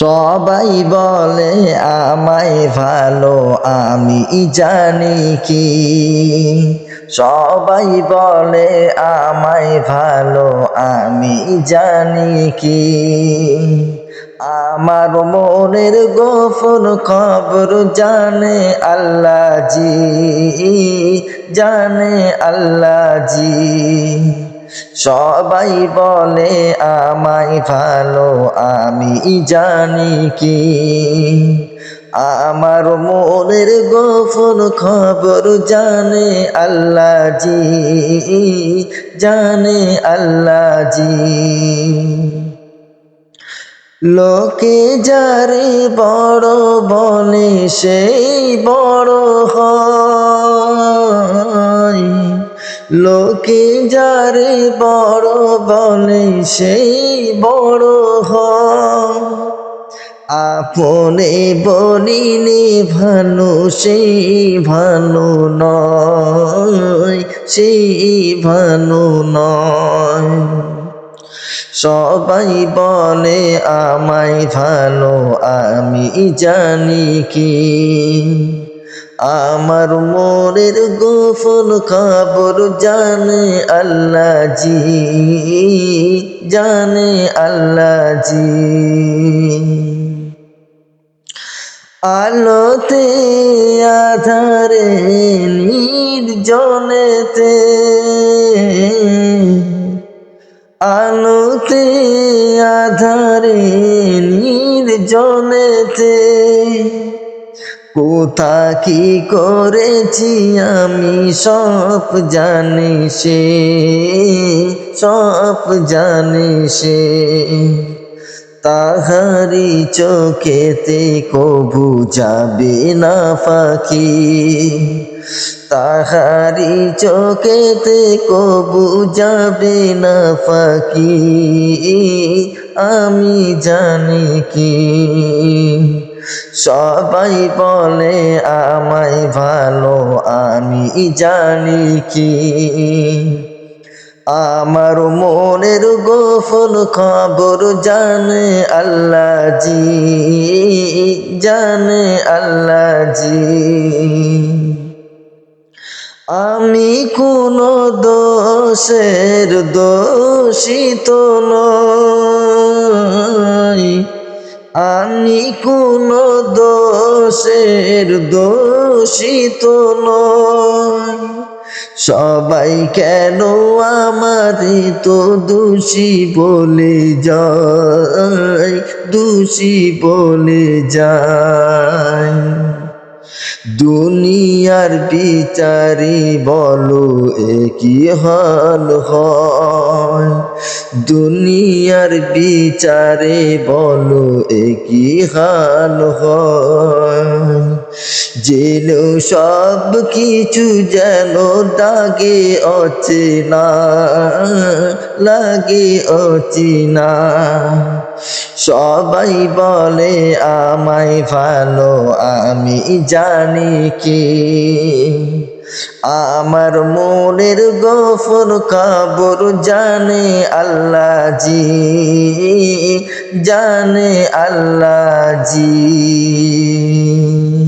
সবাই বলে, আমায় ভালো আমি জানি কি? সবাই বলে, আমায় ভালো আমি জানি কি? আমার মনের গোপন খবর জানে আল্লাহ জি জানে আল্লাহ জি সবাই বলে, আমায় ভালো, আমি জানি কি। আমার মনের গোপন খবর জানে আল্লাহ জি জানে আল্লাহ জি লোকে যারে বড় বলে সেই বড় হয়। লোকে যারে বড় বলে সেই বড় হ আপনে বলিলে ভালো সেই ভালো নয়, সেই ভালো নয়। সবাই বলে, আমায় ভালো আমি জানি কি। আমার মোরের গোপন খবর জানে আল্লাহ জি জানে আল্লাহ জি আলোতে, আধারে, নির্জনেতে, আলোতে, আধারে, নির্জনেতে কোথা কি করেছি আমি সব জানি সে, সব জানি সে। তাহারি চোখেতে কবু যাবে না পাখি, তাহারি চোখেতে কবু যাবে না পাখি, আমি জানি কি। সবাই বলে, আমায় ভালো, আমি জানি কি। আমার মনের গোপন খবর জানে আল্লাহ জি জানে আল্লাহ জি আমি কোন দোষের দোষিত নই। আমি কোন দোষের দোষিত ন সবাই কেন আমারে তো দোষী বলে যায়? দোষী বলে যায়। দুনিয়ার বিচারি বলো কি হাল হয়? দুনিয়ার বিচারে বলো কি হাল হয়? যেন সব কিছু যেন দাগে অচেনা, লাগে অচেনা। সবাই বলে, আমায় ভালো, আমি জানি কি। আমার মনের গফর খবর জানে আল্লাহ জি জানে আল্লাহ জি